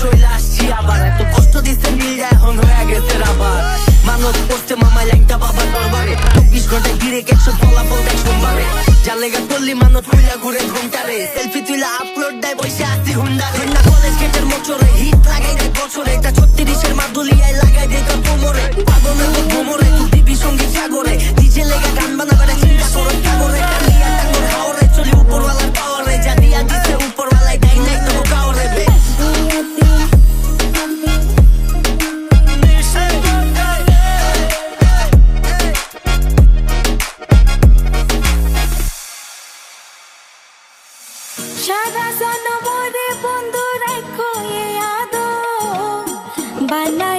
চলে আসছি আবার। এত কষ্ট দিছে নীলরা এখন হয়ে গেছে আবার মানুষ পড়ছে মামা লাইনটা বাবা দরবারে। চব্বিশ ঘন্টায় ঘিরে গেছো ফলাফল দেখ সোমবারে যার লেগে পড়লি মানুষ তুইলা ঘুরে ঘুমটারে। সেলফি তুইলা আপলোড দেয়, বসে আসি হুন্ডা না কলেজ গেটের মোচরে হিট লাগাই দেয় বছরে। এটা সারা জনমরে বন্ধু রাখো আদো বানা